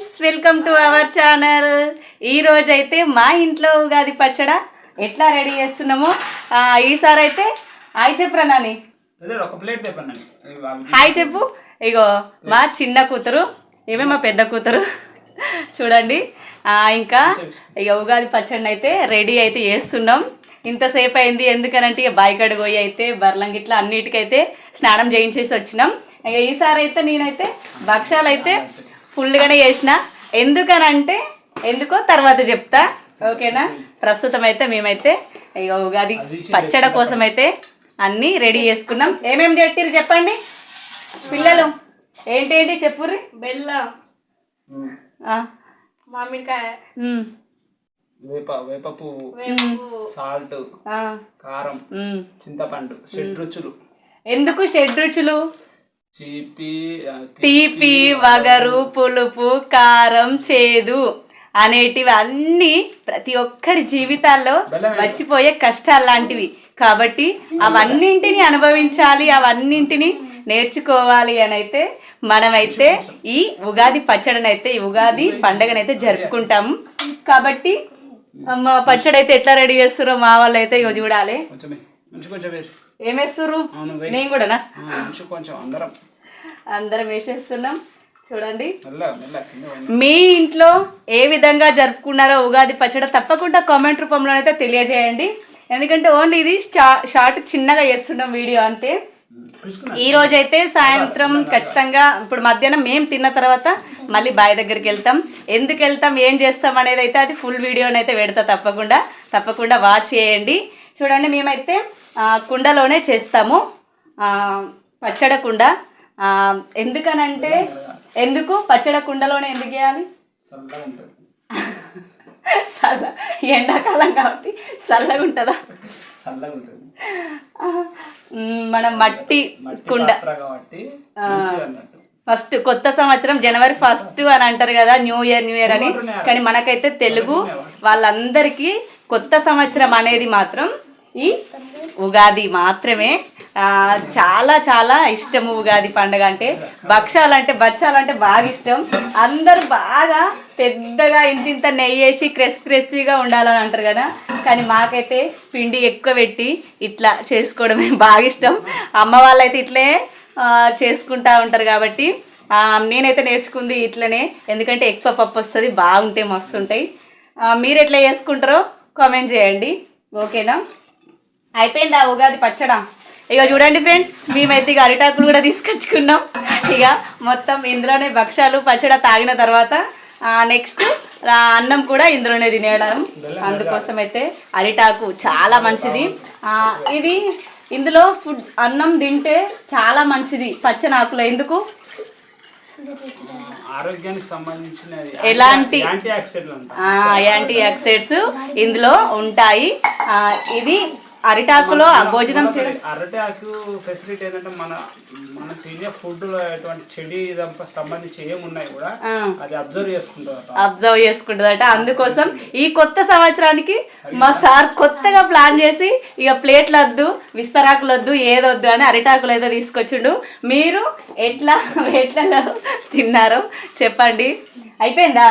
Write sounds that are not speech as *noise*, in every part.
Friends welcome to our channel. ఈ రోజు అయితే మా ఇంట్లో ఉగాది పచ్చడ ఎట్లా రెడీ చేస్తున్నామో ఈసారి అయితే హాయ్ చెప్పురా నాని. హాయ్ చెప్పు. ఇగో మా చిన్న కూతురు ఏమే మా పెద్ద కూతురు. చూడండి. ఇంకా ఇక ఉగాది పచ్చడిని అయితే రెడీ అయితే చేస్తున్నాం. ఇంతసేపు అయింది ఎందుకనంటే ఇక బాయికాడు పోయి అయితే బర్లం గిట్ల అన్నిటికైతే స్నానం చేయించేసి వచ్చినాం. ఇక ఈసారి అయితే నేనైతే భక్షాలు అయితే ఫుల్గానే చేసిన. ఎందుకనంటే ఎందుకో తర్వాత చెప్తా. ఓకేనా? ప్రస్తుతం అయితే మేమైతే ఇక ఉగాది పచ్చడ కోసం అయితే అన్నీ రెడీ చేసుకున్నాం. ఏమేమి పెట్టిరు చెప్పండి? పిల్లలు ఏంటి ఏంటి చెప్పుర్రి? బెల్లం. ఆ, మామిడికాయ. వేప వేప పువ్వు సాల్ట్ ఆ, కారం. చింతపండు షడ్రుచులు ఎందుకు షడ్రుచులు చీపి ఆ, తీపి వగరు పులుపు కారం చేదు అనేటివి అన్నీ ప్రతి ఒక్కరి జీవితాల్లో మర్చిపోయే కష్టాలు లాంటివి. కాబట్టి అవన్నింటిని అనుభవించాలి అవన్నింటిని నేర్చుకోవాలి అని అయితే మనమైతే ఈ ఉగాది పచ్చడినైతే ఈ ఉగాది పండగనైతే జరుపుకుంటాము కాబట్టి మా పచ్చడి అయితే ఎట్లా రెడీ చేస్తారో మా వాళ్ళు అయితే ఇగో చూడాలి ఏమేస్తారు. నేను కూడానా? కొంచెం అందరం. అందరం వేసేస్తున్నాం చూడండి. మీ ఇంట్లో ఏ విధంగా జరుపుకున్నారో ఉగాది పచ్చడి తప్పకుండా కామెంట్ రూపంలో అయితే తెలియజేయండి. ఎందుకంటే ఓన్లీ ఇది షార్ట్ చిన్నగా చేస్తున్నాం వీడియో అంతే? ఈ రోజు అయితే సాయంత్రం ఖచ్చితంగా ఇప్పుడు మధ్యాహ్నం మేము తిన్న తర్వాత మళ్ళీ బావి దగ్గరికి వెళ్తాం. ఎందుకు వెళ్తాం ఏం చేస్తాం అనేది అయితే అది ఫుల్ వీడియోని అయితే పెడతా తప్పకుండా. తప్పకుండా వాచ్ చేయండి. చూడండి మేమైతే కుండలోనే చేస్తాము. పచ్చడ కుండ. ఎందుకనంటే ఎందుకు? పచ్చడ కుండలోనే ఎందుకు ఉంటుంది. చల్ల ఎండాకాలం కాబట్టి చల్లగా ఉంటుందా? చల్లగా ఉంటుంది. మ్, మనం మట్టి కుండ. కాబట్టి ఫస్ట్ కొత్త సంవత్సరం జనవరి ఫస్ట్ అని అంటారు కదా న్యూ ఇయర్ న్యూ ఇయర్ అని. కానీ మనకైతే తెలుగు వాళ్ళందరికీ కొత్త సంవత్సరం అనేది మాత్రం ఈ ఉగాది మాత్రమే. చాలా చాలా ఇష్టము ఉగాది పండుగ అంటే. భక్షాలు అంటే బచ్చాలు అంటే బాగా ఇష్టం. అందరూ బాగా పెద్దగా ఇంత ఇంత నెయ్యి వేసి క్రిస్పీ క్రిస్పీగా ఉండాలని అంటారు కదా. కానీ మాకైతే పిండి ఎక్కువ పెట్టి ఇట్లా చేసుకోవడమే *laughs* బాగా ఇష్టం. అమ్మ వాళ్ళైతే ఇట్లే చేసుకుంటా ఉంటారు కాబట్టి నేనైతే నేర్చుకుంది ఇట్లనే. ఎందుకంటే ఎక్కువ పప్పు వస్తుంది బాగుంటాయి మస్తు ఉంటాయి. మీరు ఎట్లా చేసుకుంటారో కామెంట్ చేయండి. ఓకేనా? అయిపోయిందా ఉగాది పచ్చడా? ఇక చూడండి ఫ్రెండ్స్ మేమైతే ఇక అరిటాకులు కూడా తీసుకొచ్చుకున్నాం. ఇక మొత్తం ఇందులోనే భక్షాలు పచ్చడ తాగిన తర్వాత నెక్స్ట్ అన్నం కూడా ఇందులోనే తినేయడం. అందుకోసం అయితే అరిటాకు చాలా మంచిది. ఇది ఇందులో ఫుడ్ అన్నం తింటే చాలా మంచిది పచ్చనాకులో ఎందుకు? ఆరోగ్యానికి సంబంధించినది. ఎలాంటి- యాంటీ ఆక్సైడ్స్ ఇందులో ఉంటాయి. ఇది అరిటాకులో భోజనం చేయడం. అరటి ఆకు ఫెసిలిటీ ఏంటంటే మన మనం తినే ఫుడ్లో ఎటువంటి చెడి సంబంధించి ఏమున్నాయి కూడా. అది అబ్జర్వ్ అబ్జర్వ్ చేసుకుంటుందట. అందుకోసం ఈ కొత్త సంవత్సరానికి మా సార్ కొత్తగా ప్లాన్ చేసి ఇక ప్లేట్లు వద్దు విస్తరాకులు వద్దు ఏదొద్దు అని అరిటాకులు అయితే తీసుకొచ్చిండు. మీరు ఎట్లా ఎట్లా తిన్నారో చెప్పండి. అయిపోయిందా?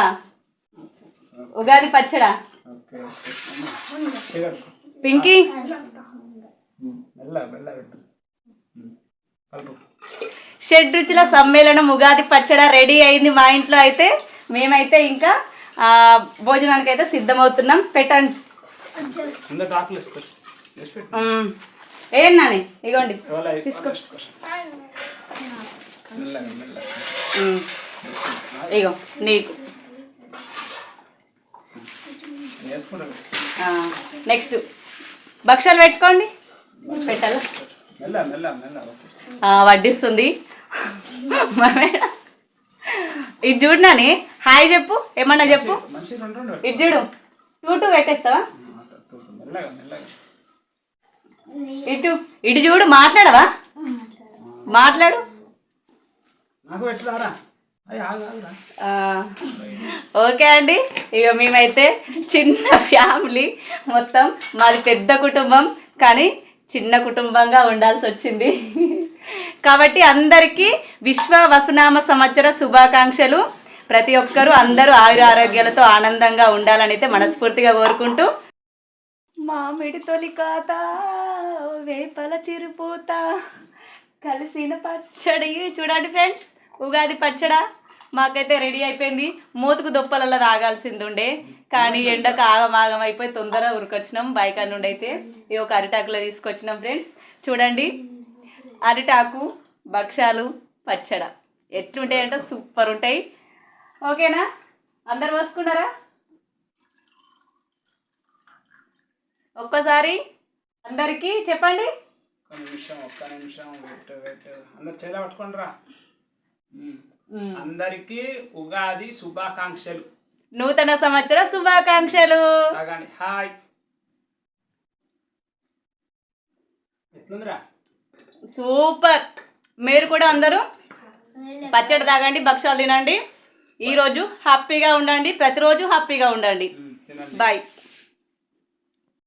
ఉగాది పచ్చడా? పింకీ? షడ్ రుచుల సమ్మేళనం ఉగాది పచ్చడ రెడీ అయింది మా ఇంట్లో అయితే. మేమైతే ఇంకా భోజనానికి అయితే సిద్ధమవుతున్నాం. పెట్టండి. కింద ఆకులు వేసుకోవచ్చు వేసి పెట్టు. మ్మ్. ఏం నాని? ఇగోండి. తీసుకో. ఇగో నీకు. నెక్స్ట్. భక్షాలు పెట్టుకోండి. పెట్టాలా? వడ్డిస్తుంది. ఇది చూడు నాని హాయ్ చెప్పు ఏమన్నా చెప్పు? ఇది చూడు టూ టూ పెట్టేస్తావా? ఇటు ఇటు చూడు మాట్లాడవా? మాట్లాడు. నాకు ఓకే అండి. ఇక మేమైతే చిన్న ఫ్యామిలీ మొత్తం మాది పెద్ద కుటుంబం కానీ చిన్న కుటుంబంగా ఉండాల్సి వచ్చింది. కాబట్టి అందరికీ విశ్వ వసునామ సంవత్సర శుభాకాంక్షలు. ప్రతి ఒక్కరూ అందరూ ఆయుర ఆరోగ్యాలతో ఆనందంగా ఉండాలని అయితే మనస్ఫూర్తిగా కోరుకుంటూ. మామిడి తొలి కాత వేపల చిరుపూత కలిసిన పచ్చడి. చూడండి ఫ్రెండ్స్ ఉగాది పచ్చడా మాకైతే రెడీ అయిపోయింది. మూతుకు దొప్పలలో తాగాల్సింది ఉండే కానీ ఎండకు ఆగమాగం అయిపోయి తొందరగా ఉరికొచ్చినాం. బైక్ నుండి అయితే ఈ ఒక అరిటాకులో తీసుకొచ్చినాం ఫ్రెండ్స్. చూడండి. అరిటాకు భక్ష్యాలు పచ్చడ. ఎట్లుంటాయంటే సూపర్ ఉంటాయి ఓకేనా? అందరు పోసుకున్నారా? ఒక్కసారి అందరికీ చెప్పండి. నిమిషం ఒక్క నిమిషం అందరు చేల పట్టుకోండి అందరికీ ఉగాది శుభాకాంక్షలు. నూతన సంవత్సర శుభాకాంక్షలు. తాగండి హాయ్. ఎట్లుందిరా? సూపర్. మీరు కూడా అందరూ పచ్చడి తాగండి భక్ష్యాలు తినండి. ఈరోజు హ్యాపీగా ఉండండి ప్రతిరోజు హ్యాపీగా ఉండండి. బాయ్